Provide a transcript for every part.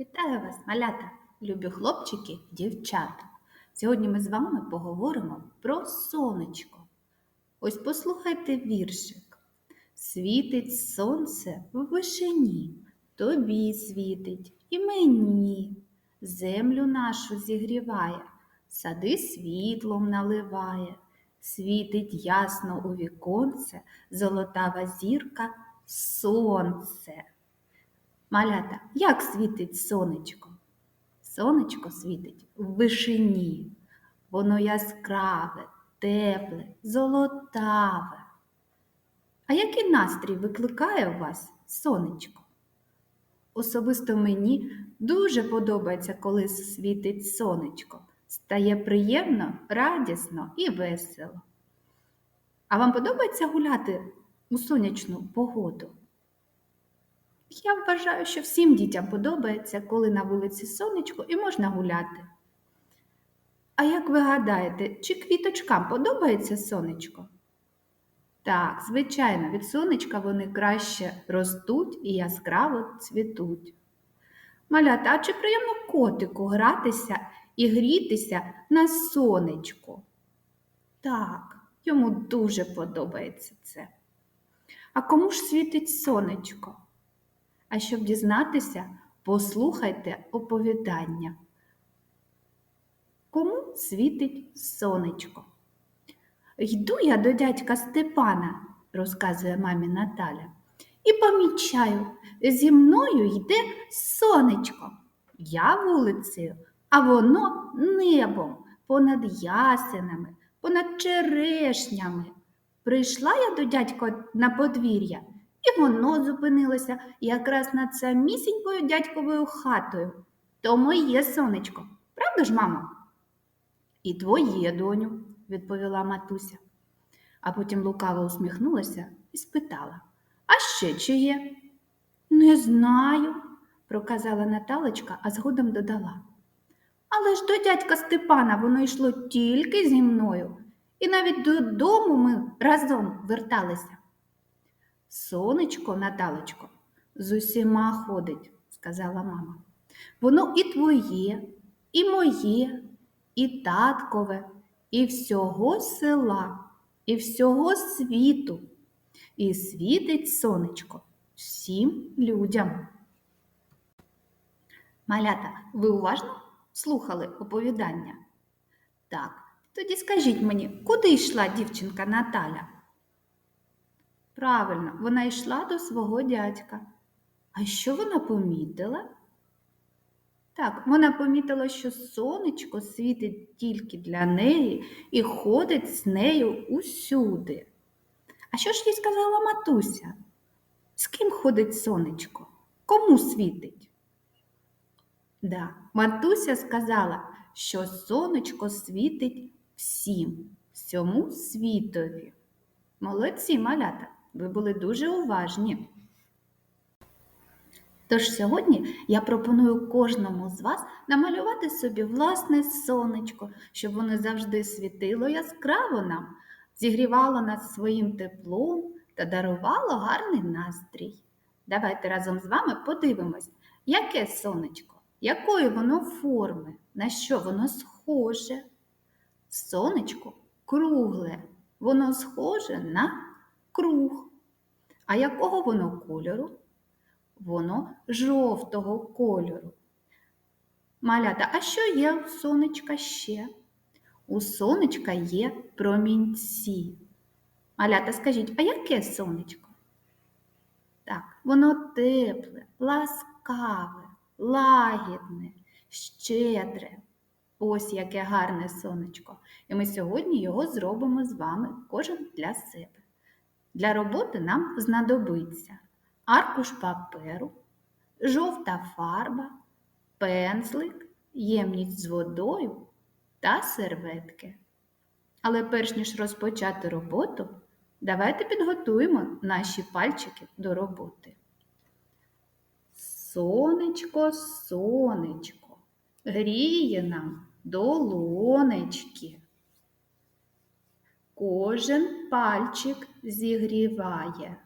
Вітаю вас, малята, любі хлопчики дівчата. Сьогодні ми з вами поговоримо про сонечко. Ось послухайте віршик. Світить сонце в вишині, тобі світить і мені. Землю нашу зігріває, сади світлом наливає, світить ясно у віконце, золотава зірка сонце. Малята, як світить сонечко? Сонечко світить в вишині. Воно яскраве, тепле, золотаве. А який настрій викликає у вас сонечко? Особисто мені дуже подобається, коли світить сонечко. Стає приємно, радісно і весело. А вам подобається гуляти у сонячну погоду? Я вважаю, що всім дітям подобається, коли на вулиці сонечко і можна гуляти. А як ви гадаєте, чи квіточкам подобається сонечко? Так, звичайно, від сонечка вони краще ростуть і яскраво цвітуть. Малята, а чи приємно котику гратися і грітися на сонечку? Так, йому дуже подобається це. А кому ж світить сонечко? А щоб дізнатися, послухайте оповідання. Кому світить сонечко? Йду я до дядька Степана, розказує мамі Наталя, і помічаю, зі мною йде сонечко. Я вулицею, а воно небом, понад ясенами, понад черешнями. Прийшла я до дядька на подвір'я і воно зупинилося якраз над самісінькою дядьковою хатою. То моє сонечко, правда ж, мамо? І твоє, доню, відповіла матуся. А потім лукаво усміхнулася і спитала А ще чиє? Не знаю, проказала Наталочка, а згодом додала. Але ж до дядька Степана воно йшло тільки зі мною, і навіть додому ми разом верталися. Сонечко, Наталочко, з усіма ходить, сказала мама. Воно і твоє, і моє, і таткове, і всього села, і всього світу. І світить сонечко всім людям. Малята, ви уважно слухали оповідання? Так, тоді скажіть мені, куди йшла дівчинка Наталя? Правильно, вона йшла до свого дядька. А що вона помітила? Так, вона помітила, що сонечко світить тільки для неї і ходить з нею усюди. А що ж їй сказала матуся? З ким ходить сонечко? Кому світить? Да, Матуся сказала, що сонечко світить всім, всьому світові. Молодці малята! Ви були дуже уважні. Тож сьогодні я пропоную кожному з вас намалювати собі власне сонечко, щоб воно завжди світило яскраво нам, зігрівало нас своїм теплом та дарувало гарний настрій. Давайте разом з вами подивимось, яке сонечко, якої воно форми, на що воно схоже. Сонечко кругле, воно схоже на круг. А якого воно кольору? Воно жовтого кольору. Малята, а що є у сонечка ще? У сонечка є промінці. Малята, скажіть, а яке сонечко? Так, воно тепле, ласкаве, лагідне, щедре. Ось яке гарне сонечко. І ми сьогодні його зробимо з вами кожен для себе. Для роботи нам знадобиться аркуш паперу, жовта фарба, пензлик, ємність з водою та серветки. Але перш ніж розпочати роботу, давайте підготуємо наші пальчики до роботи. Сонечко, сонечко, гріє нам долонечки. Кожен пальчик зігріває.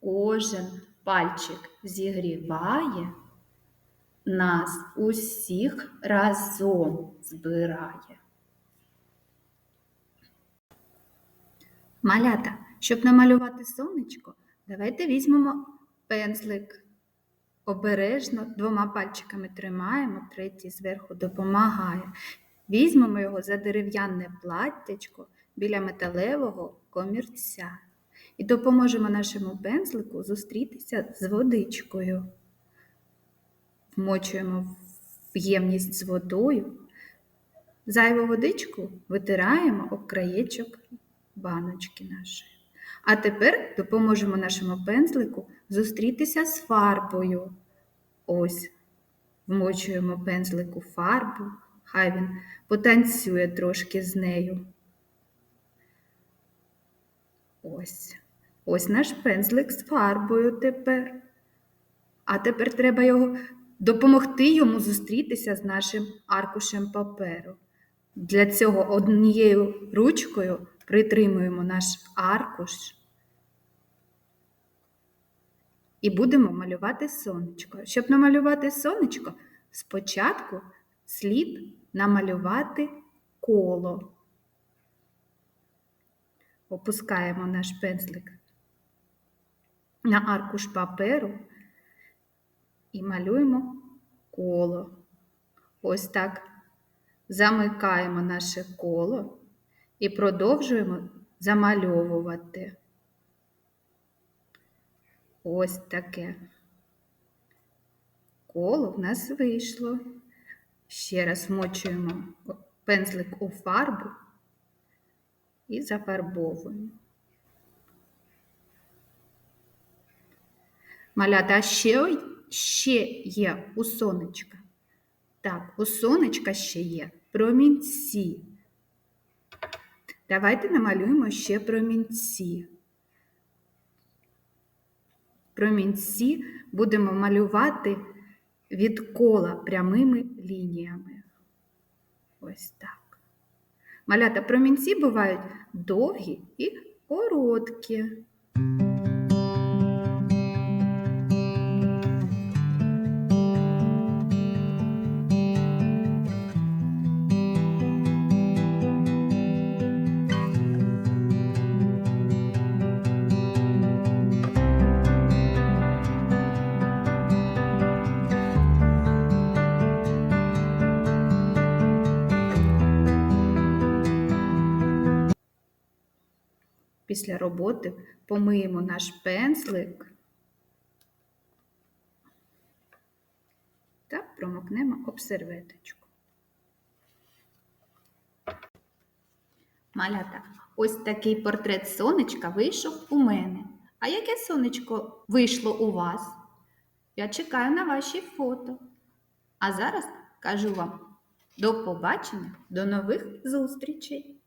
Кожен пальчик зігріває нас усіх разом збирає. Малята, щоб намалювати сонечко, давайте візьмемо пензлик. Обережно двома пальчиками тримаємо, третій зверху допомагає. Візьмемо його за дерев'яне платтячко біля металевого комірця і допоможемо нашому пензлику зустрітися з водичкою. Вмочуємо в ємність з водою. Зайву водичку витираємо об краєчок баночки нашої. А тепер допоможемо нашому пензлику зустрітися з фарбою. Ось, вмочуємо пензлику фарбу, хай він потанцює трошки з нею. Ось. Ось наш пензлик з фарбою тепер. А тепер треба його допомогти йому зустрітися з нашим аркушем паперу. Для цього однією ручкою притримуємо наш аркуш і будемо малювати сонечко. Щоб намалювати сонечко, спочатку слід намалювати коло. Опускаємо наш пензлик на аркуш паперу і малюємо коло. Ось так замикаємо наше коло і продовжуємо замальовувати. Ось таке. Коло в нас вийшло. Ще раз вмочуємо пензлик у фарбу і зафарбовуємо. Малята, ще, ще є у сонечка. Так, у сонечка ще є промінці. Давайте намалюємо ще промінці. Промінці будемо малювати від кола прямими лініями. Ось так. Малята промінці бувають довгі і короткі. Після роботи помиємо наш пензлик та промокнемо об серветочку. Малята, ось такий портрет сонечка вийшов у мене. А яке сонечко вийшло у вас? Я чекаю на ваші фото. А зараз кажу вам до побачення, до нових зустрічей!